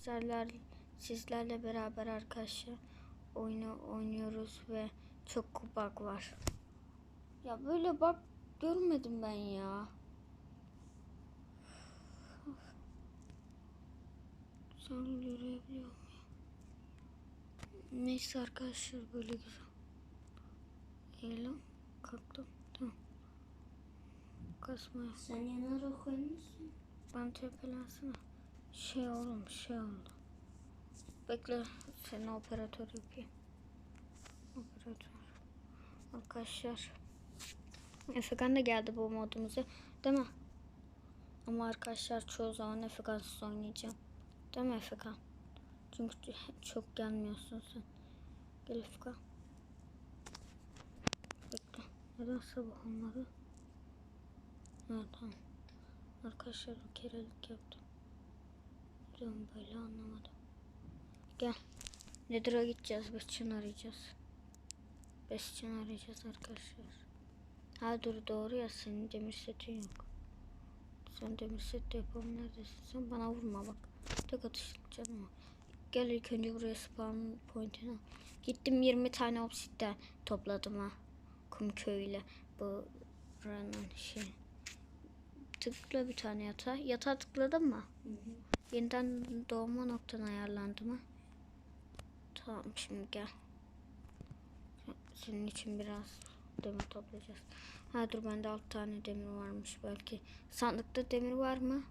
sizlerler sizlerle beraber arkadaşlar oyunu oynuyoruz ve çok bug var. Ya böyle bug görmedim ben ya. Sen görebiliyor muyum? Neyse arkadaşlar böyle güzel. Eğilim kalktım. Tamam. Kasmaya. Sen yanara koymuşsun. Ben tepelensene. Şey oğlum şey oldu. Bekle seni operatör yapayım. Operatör. Arkadaşlar. Efekan da geldi bu modumuza. Değil mi? Ama arkadaşlar çoğu zaman Efekansız oynayacağım. Değil mi Efekan? Çünkü çok gelmiyorsun sen. Gel Efekan. Bekle. Neden sabah olmadı? Evet tamam. Arkadaşlar bir kerelik yaptım. Diyorum böyle anlamadım. Gel. Nedir'a gideceğiz. Besçin arayacağız. Besçin arayacağız arkadaşlar. Ha dur doğru ya senin demir setin yok. Sen demir set de yapalım neredesin? Sen bana vurma bak. Tek atışlık canım. Gel ilk önce buraya spawn point'ine. Gittim 20 tane obsidian topladım ha. Kum köyüyle. Bu buranın şey. Tıkla bir tane yatağa. Yatağa tıkladın mı? Hı hı. Yeniden doğma noktan ayarlandı mı? Tamam şimdi gel. Senin için biraz demir toplayacağız. Ha dur bende 6 tane demir varmış belki. Sandıkta demir var mı?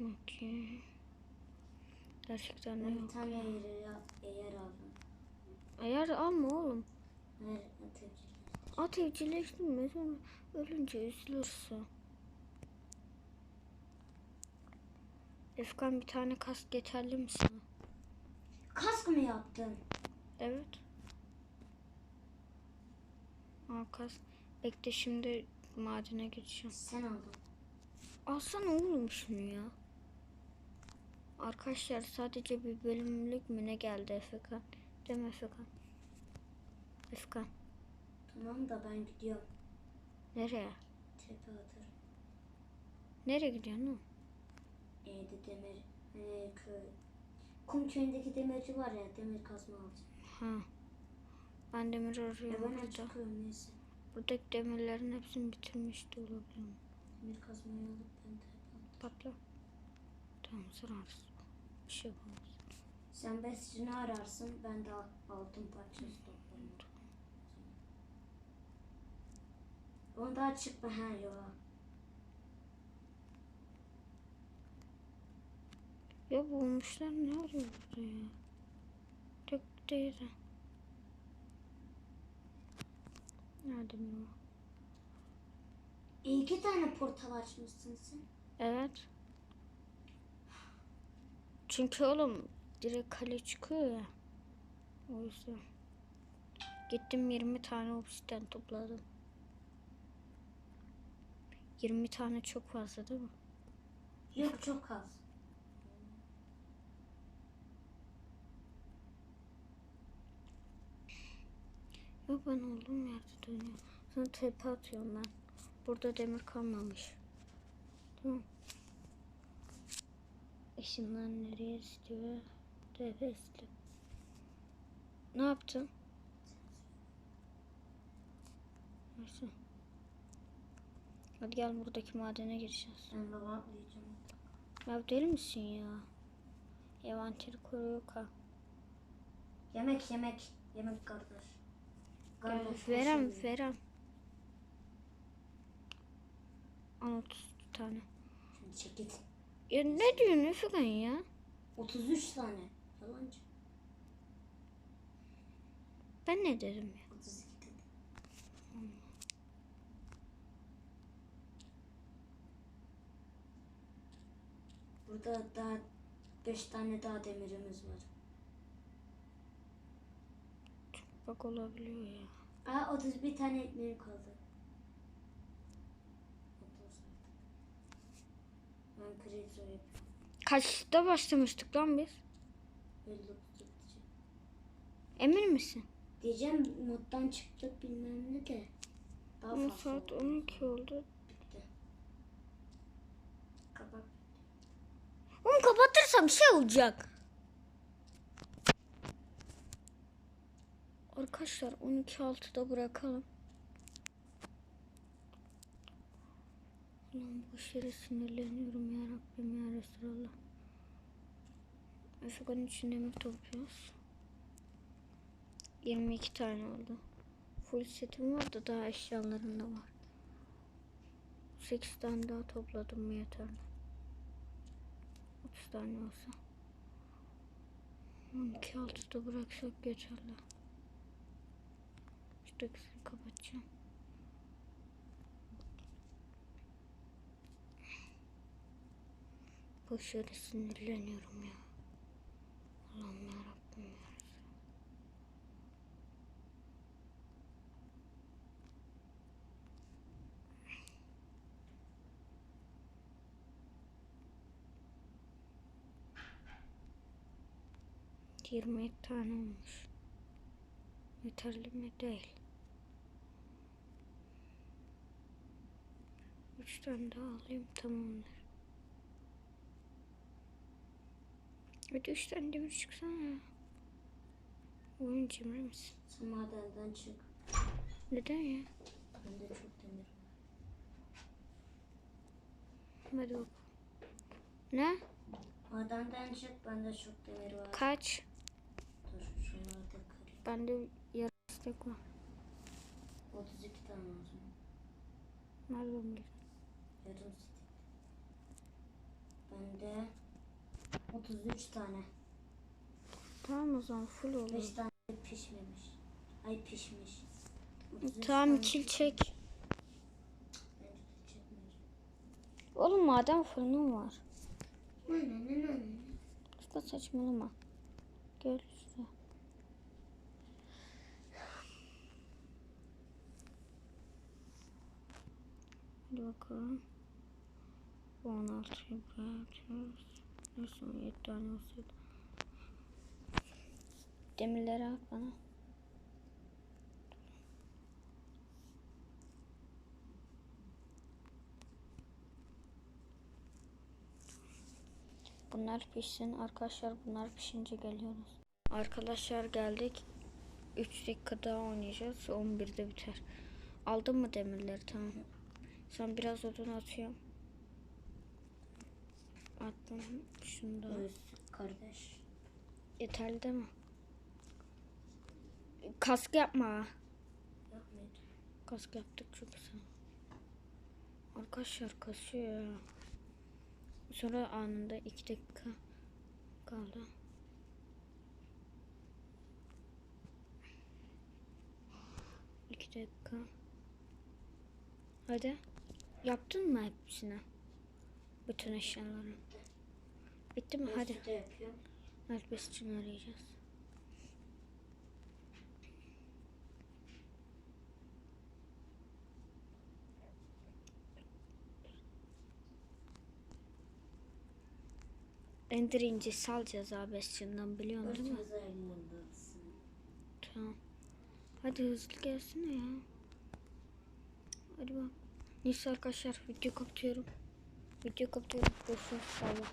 Okey. Gerçekten de Ben bir yok. tane eğer aldım. Eğer alma oğlum. Hayır atıcı. At evcilleştirme sonra ölünce üzülürsün. Efkan bir tane kask yeterli mi sana? Kask mı yaptın? Evet. Al kask. Bekle şimdi madene geçeceğim. Sen aldın. Alsana oğlum şunu ya. Arkadaşlar sadece bir bölümlük mü ne geldi Efekan? Değil mi Efekan? Efekan. Tamam da ben gidiyorum. Nereye? Tepe atarım. Nereye gidiyorsun oğlum? Evde demir e, köy. Kum köyündeki demirci var ya demir kazma alacağım. Ha. Ben demir E arıyorum ben burada. çıkıyorum neyse. Buradaki demirlerin hepsini bitirmiş de olabilirim. Demir kazmayı alıp ben atarım. Patla. Tamam zararsız. Bir şey yapamaz. Sen besini ararsın ben de altın parçası toplarım. Onu daha çıkma ha yola. Ya bulmuşlar ne arıyor burada ya? Tek değil de. Nerede mi o? İki tane portal açmışsın sen. Evet. Çünkü oğlum direkt kale çıkıyor ya. O yüzden. Gittim 20 tane obsidian topladım. 20 tane çok fazla değil mi? Yok çok az. Yok ben olduğum yerde dönüyorum. Sonra tepe atıyorum ben. Burada demir kalmamış. Tamam. Işınlar nereye istiyor? Tepe istiyor. Ne yaptın? Neyse. Hadi gel buradaki madene gireceğiz. Ben baba atlayacağım. Ya deli misin ya? Evanteri koruyor ka. Yemek yemek. Yemek kardeş. Verem verem. Al 30 tane. Şimdi çek git. Ya ne diyorsun Efekan ya? 33 tane. Yalancı. Ben ne dedim ya? 32 dedi. Burada daha 5 tane daha demirimiz var. Bak olabiliyor ya. Aa 31 tane ekmeğim kaldı. 30 artık. Ben kredi yapıyorum. Kaçta başlamıştık lan biz? 59 gidecek. Emin misin? Diyeceğim moddan çıktık bilmem ne de. Daha Ama fazla saat oldu. 12 oldu. Bitti. Kapat. vurursam şey olacak. Arkadaşlar 12.6'da bırakalım. Ulan bu işlere sinirleniyorum ya Rabbim ya Resulallah. Efekanın için demir topluyoruz. 22 tane oldu. Full setim var da daha eşyalarım da var. 8 tane daha topladım mı yeterli. 30 tane olsa. 12 altıda bıraksak yeterli. Şu ikisini kapatacağım. Boş yere sinirleniyorum ya. Allah'ım yarabbim ya. Yirmi tane olmuş. Yeterli mi? Değil. Üç tane daha alayım tamamdır. Hadi üç tane demir çıksana. Oyun cimri misin? Sen madenden çık. Neden ya? Bende çok demir. Hadi bakalım. Ne? Madenden çık. Bende çok demir var. Kaç? Dur şunları da kırayım. Bende yarı istek var. 32 tane zaman. Nereden biliyorsun? Yarım stik. Bende 33 tane. Tamam o zaman full olur. 5 tane pişmemiş. Ay pişmiş. 33 Tamam kil çek. Oğlum maden fırının var. Usta saçmalama. Gel işte. Hadi bakalım. Bu 16'yı buraya atıyoruz. Neyse 17 tane olsaydı. Demirleri at bana. Bunlar pişsin. Arkadaşlar bunlar pişince geliyoruz. Arkadaşlar geldik. 3 dakika daha oynayacağız. 11'de biter. Aldın mı demirleri? Tamam. Sen biraz odun atıyorum. Attım. Şunu da. Öz kardeş. Yeterli değil mi? Kask yapma. Yapmayın. Kask yaptık çok güzel. Arkadaşlar kasıyor. Sonra anında 2 dakika kaldı. İki dakika. Hadi. Yaptın mı hepsini? Bütün eşyaları. Bitti mi? Hadi. Herkes için arayacağız. Ender incisi alacağız abi eskiden biliyorsun değil mi? Tamam. Hadi hızlı gelsene ya. Hadi bak. Neyse arkadaşlar video kapatıyorum. Görüşürüz. Bay bay.